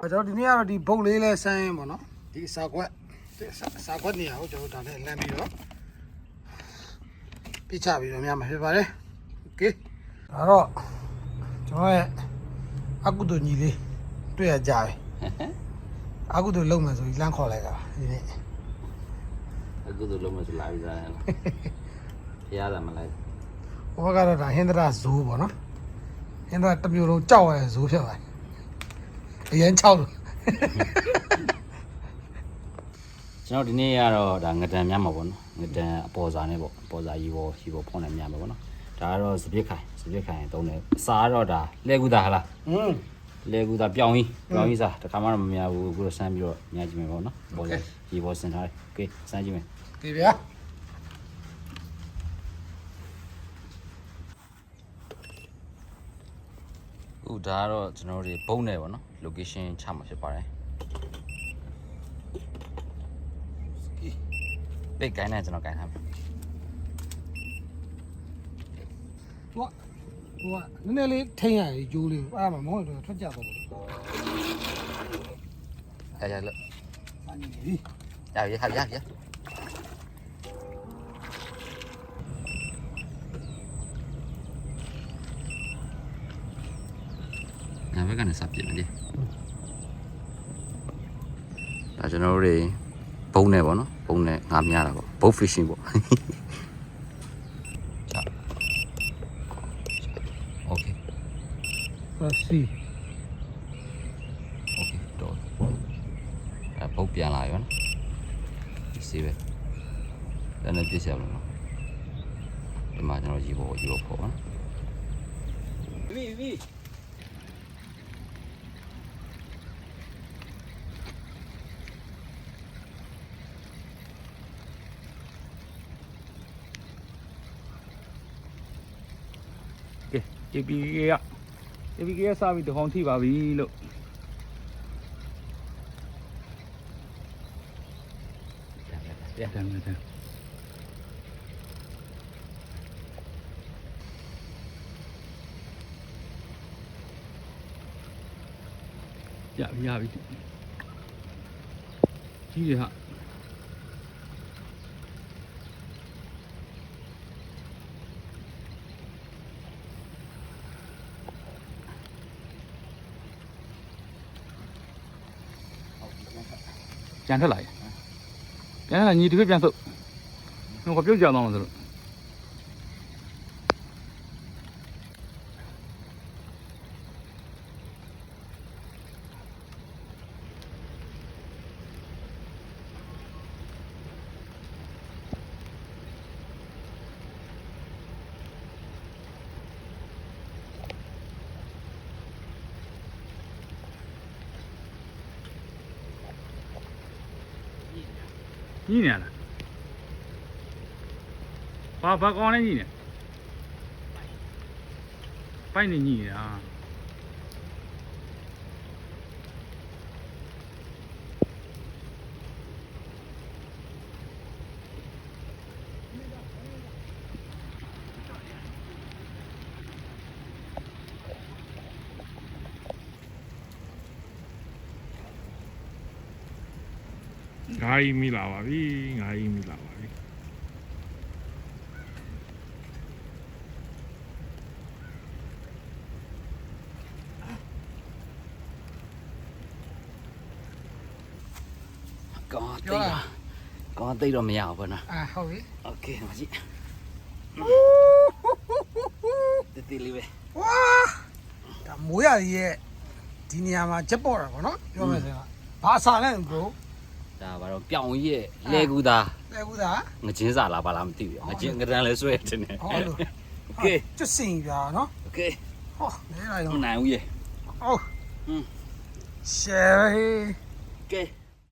ကျွန်တော်ဒီနေ့ကတော့ဒီဘုတ်လေးလဲဆန်းရင်ပေါ့နော်ဒီစာကွက်ဒီစာစာကွက်နေရာကိုကျွန်တော်ဒါနဲ့လမ်းပြီးတော့ပြချပြီးတော့များမှာဖြစ်ပါတယ်โอเคဒါတော့ကျွန်တော်ရဲ့အကုသိုလ်ညီလေးတွေ့ရကြပြီအကုသိုလ်လုံးမယ်ဆိုပြီးလမ်းခေါ်လိုက်တာဒီနေ့ အခုတို့လုံးမစလာပြီးသားလားဖျားတာမလိုက် ဟိုဘက်ကတော့ဒါဟင်္ဒရာဇိုးပေါ့နော်ဟင်္ဒရာတစ်မျိုးလုံးကြောက်ရတဲ့ဇိုးဖြစ်ပါတယ် အရင်6လို့ ကျွန်တော်ဒီနေ့ကတော့ဒါငဒံများမှာပေါ့နော်ငဒံအပေါ်စာနဲ့ပေါ့အပေါ်စာရီပေါ်ရီပေါ်ဖုန်းနဲ့များမှာပေါ့နော်ဒါကတော့စပစ်ခိုင်စပစ်ခိုင်တုံးတယ်အစားတော့ဒါလဲကူတာဟလား อืม လဲကူတာပြောင်းကြီးပြောင်းကြီးစားတခါမှတော့မများဘူးအခုတော့စမ်းပြီးတော့ညကြည့်မယ်ပေါ့နော်ပေါ်လေရီပေါ်စင်ထားတယ်โอเคစမ်းကြည့်မယ် ဒီဗျာ အခုဒါကတော့ကျွန်တော်တို့ဘုံနယ်ပေါ့နော် location ချမှာဖြစ်ပါတယ်ပိတ်ကိုင်းနေကျွန်တော်ကိုင်းထားမယ်ဟိုကဟိုကနည်းနည်းလေးထိန်းရည်ဂျိုးလေးအဲ့ဒါမှမဟုတ်တော့ထွက်ကြတော့ဘူးရရလို့စာနေပြီရရရရ ဒါဘက်ကနေစပြစ်မယ်လေဒါကျွန်တော်တို့တွေဘုံနဲ့ပေါ့နော်ဘုံနဲ့ငါများတာပေါ့ဘုတ် fishing ပေါ့ Okay. Let's see. Okay, တော့အပုတ်ပြန်လာရောနော်ဒီစီးပဲတန်းနဲ့ပြစ်ရအောင်နော်ဒီမှာကျွန်တော်ရေပေါ်ရေပေါ်ပေါ့နော် Oui, oui. ကဲ APK က APK ကစပြီးတကောင်ထိပါပြီလို့ပြန်တန်တန်ရပြီရပြီကြီးရဟာ ပြန်ထွက်လာရပြန်ထွက်လာညီတစ်ဖက်ပြ န်ဆုပ်ငါကပြုတ်ကြအောင်ဆိုလို့ကြီးနေလားဘာဘာကောင်းလဲကြီးနေပိုက်နေကြီးနေတာ ငါးကြီးမိလာပါပြီငါးကြီးမိလာပါပြီ ကောင်းတိတ်တော့ကောင်းတိတ်တော့မရဘူးပေါ့နော် အာဟုတ်ပြီ โอเคမကြီးတိတိလေးပဲ ဝါဒါမိုးရည်ရဲ့ဒီနေရာမှာချက်ပေါ်တာဗောနော်ပြောမယ်ဆိုရင်ဘာစာလဲ bro ဒါဘာတော့ပြောင်းကြီးရဲ့လဲကူသား လဲကူတာ ငချင်းစာလားဘာလားမသိဘူးငချင်းငဒန်လဲဆွဲတယ်နေ ဟောလို့ โอเค ကျွတ်စင်ပြာနော် โอเค ဟောနေလိုက် မ တော့ နိုင်ဘူးရဲ့ ဟုတ် อืม ရှယ်ဟေး โอเค